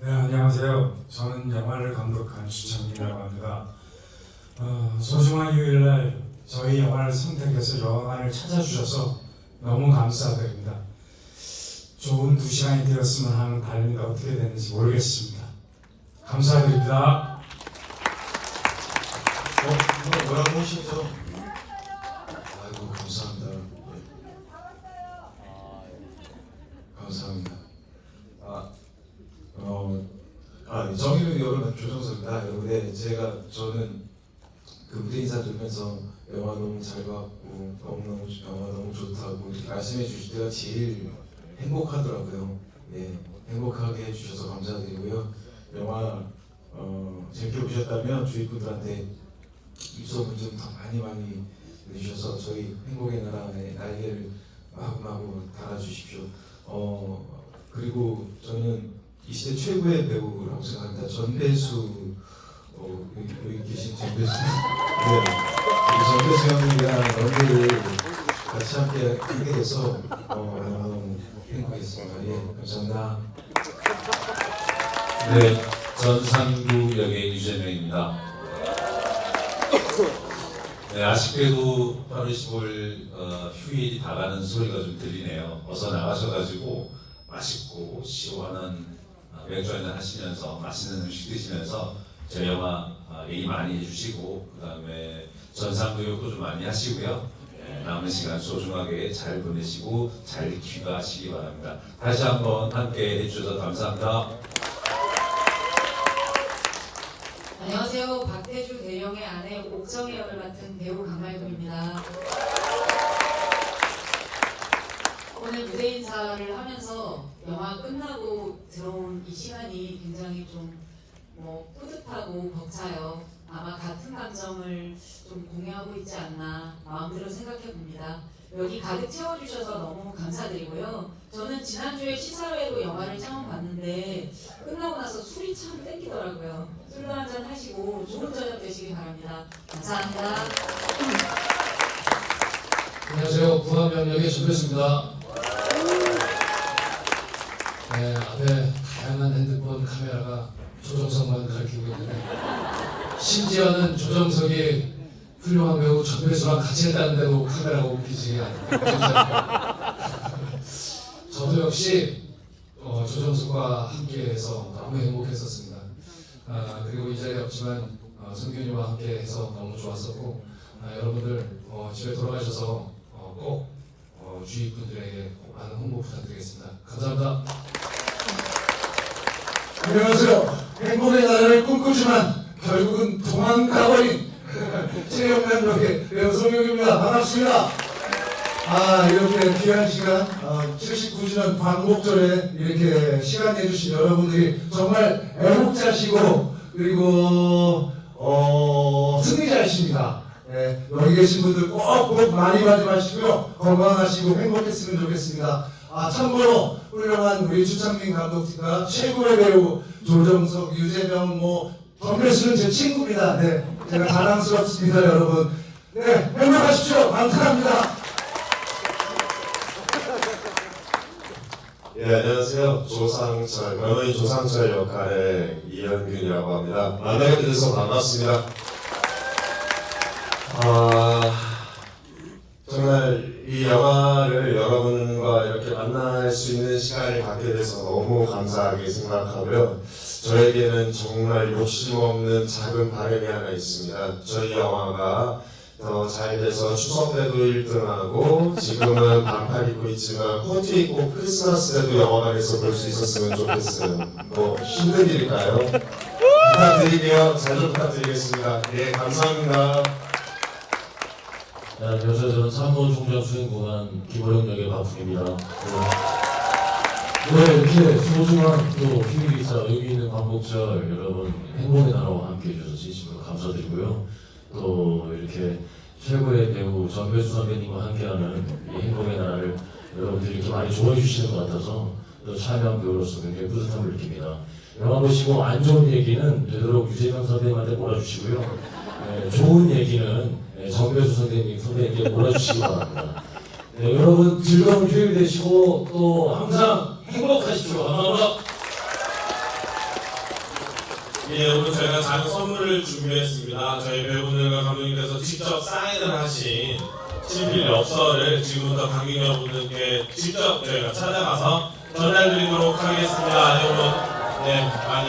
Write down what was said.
네, 안녕하세요. 저는 영화를 감독한 주창민이라고 합니다. 어, 소중한 요일날 저희 영화를 선택해서 영화관을 찾아주셔서 너무 감사드립니다. 좋은 두 시간이 되었으면 하는 바람인데 어떻게 되는지 모르겠습니다. 감사드립니다. 어, 뭐라고 하시죠? 아, 정의를 여러분 조정석입니다. 네, 제가 저는 그 무대 인사 들으면서 영화 너무 잘 봤고 너무 너무 영화 너무 좋다고 이렇게 말씀해 주실 때가 제일 행복하더라고요. 예, 행복하게 해주셔서 감사드리고요. 영화 어, 재밌게 보셨다면 주위 분들한테 입소문 좀 더 많이 많이 내주셔서 저희 행복의 나라의 날개를 마구마구 달아주십시오. 어 그리고 저는 이 시대 최고의 배우라고 생각합니다. 전배수 어, 여기, 여기 계신 전배수 네, 이 전배수 형님이랑 연기를 같이 함께 하게 돼서 어, 너무 행복했습니다. 예, 감사합니다. 네, 전상구 역의 유재명입니다. 네, 아쉽게도 8월 15일 어, 휴일이 다가는 소리가 좀 들리네요. 어서 나가셔가지고 맛있고 시원한 어, 맥주 한잔 하시면서 맛있는 음식 드시면서 저희 영화 어, 얘기 많이 해주시고 그 다음에 전상구 역도 좀 많이 하시고요. 네, 남은 시간 소중하게 잘 보내시고 잘 귀가하시기 바랍니다. 다시 한번 함께 해주셔서 감사합니다. 안녕하세요. 박태주 대령의 아내 옥정의 역을 맡은 배우 강말금입니다. 오늘 무대 인사를 영화 끝나고 들어온 이 시간이 굉장히 좀뭐 뿌듯하고 벅차요. 아마 같은 감정을 좀 공유하고 있지 않나 마음대로 생각해 봅니다. 여기 가득 채워주셔서 너무 감사드리고요. 저는 지난주에 시사회로 영화를 처음 봤는데 끝나고 나서 술이 참 땡기더라고요. 술도 한잔 하시고 좋은 저녁 되시기 바랍니다. 감사합니다. 안녕하세요. 부하명령의 조배수입니다. 네, 앞에 다양한 핸드폰 카메라가 조정석만 가리키고 있는데 심지어는 조정석이 훌륭한 배우 전배수랑 같이 했다는데도 카메라가 웃기지 않아요. 저도 역시 어, 조정석과 함께해서 너무 행복했었습니다. 아, 그리고 이 자리에 없지만 어, 성균이와 함께해서 너무 좋았었고 아, 여러분들 어, 집에 돌아가셔서 어, 꼭 어, 주위 분들에게 꼭 많은 홍보 부탁드리겠습니다. 감사합니다. 안녕하세요. 행복의 나라를 꿈꾸지만 결국은 도망가버린 최영남 역의 배우 송영입니다. 반갑습니다. 아 이렇게 귀한 시간 어, 79주년 광복절에 이렇게 시간 내주신 여러분들이 정말 애국자시고 그리고 어, 승리자이십니다. 예, 여기 계신 분들 꼭 꼭 많이 많이 마시고요. 건강하시고 행복했으면 좋겠습니다. 아, 참고로 훌륭한 우리 추창민 감독과 최고의 배우 조정석, 유재명, 뭐 덤벨수는 제 친구입니다. 네, 제가 자랑스럽습니다, 여러분. 네, 행복하십시오. 감사합니다. 예, 안녕하세요. 조상철, 변호인 조상철 역할의 이현균이라고 합니다. 만나게 돼서 반갑습니다. 아, 정말 이 영화를 여러분과 이렇게 만날 수 있는 시간을 갖게 돼서 너무 감사하게 생각하고요. 저에게는 정말 욕심 없는 작은 바람이 하나 있습니다. 저희 영화가 더 잘 돼서 추석 때도 1등하고 지금은 반팔 입고 있지만 코트 입고 크리스마스 때도 영화관에서 볼 수 있었으면 좋겠어요. 뭐 힘든 일일까요? 부탁드리며 잘 좀 부탁드리겠습니다. 예, 감사합니다. 네, 안녕하세요. 저는 참모 총장 수행공한 김호영 역의 박풍입니다. 네, 네, 이렇게 소중한 또 휴일 기사 여기 있는 광복절 여러분 행복의 나라와 함께 해주셔서 진심으로 감사드리고요. 또 이렇게 최고의 배우 전배수 선배님과 함께하는 이 행복의 나라를 여러분들이 이렇게 많이 좋아해 주시는 것 같아서 또 참여한 배우로서 굉장히 뿌듯함을 느낍니다. 영화 보시고 안 좋은 얘기는 되도록 유재명 선배님한테 몰아주시고요. 네, 좋은 얘기는 네, 정배수 선생님, 선배님께 몰아주시기 바랍니다. 네, 여러분 즐거운 휴일 되시고 또 항상 행복하십시오. 감사합니다. 예, 여러분 저희가 작은 선물을 준비했습니다. 저희 배우분들과 감독님께서 직접 사인을 하신 친필 엽서를 지금부터 관객 여러분들께 직접 저희가 찾아가서 전달드리도록 하겠습니다. 여러분, 네, 많이.